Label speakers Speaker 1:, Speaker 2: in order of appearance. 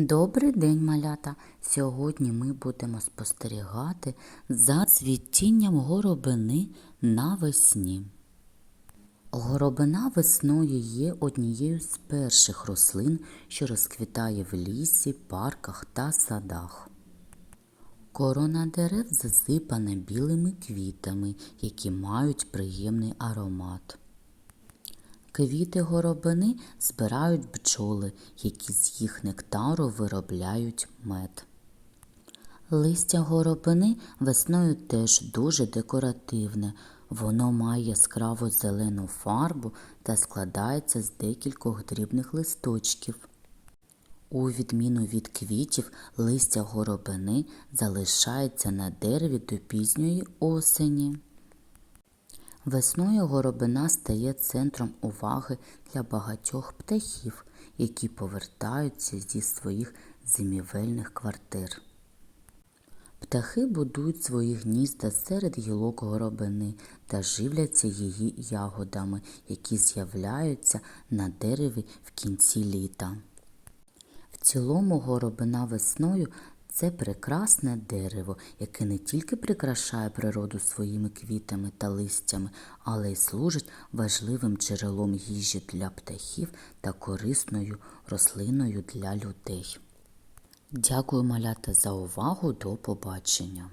Speaker 1: Добрий день, малята! Сьогодні ми будемо спостерігати за цвітінням горобини навесні. Горобина весною є однією з перших рослин, що розквітає в лісі, парках та садах. Корона дерев засипана білими квітами, які мають приємний аромат. Квіти горобини збирають бджоли, які з їх нектару виробляють мед. Листя горобини весною теж дуже декоративне. Воно має яскраво зелену фарбу та складається з декількох дрібних листочків. У відміну від квітів, листя горобини залишається на дереві до пізньої осені. Весною горобина стає центром уваги для багатьох птахів, які повертаються зі своїх зимівельних квартир. Птахи будують свої гнізда серед гілок горобини та живляться її ягодами, які з'являються на дереві в кінці літа. В цілому горобина весною це прекрасне дерево, яке не тільки прикрашає природу своїми квітами та листями, але й служить важливим джерелом їжі для птахів та корисною рослиною для людей. Дякую, малята, за увагу. До побачення!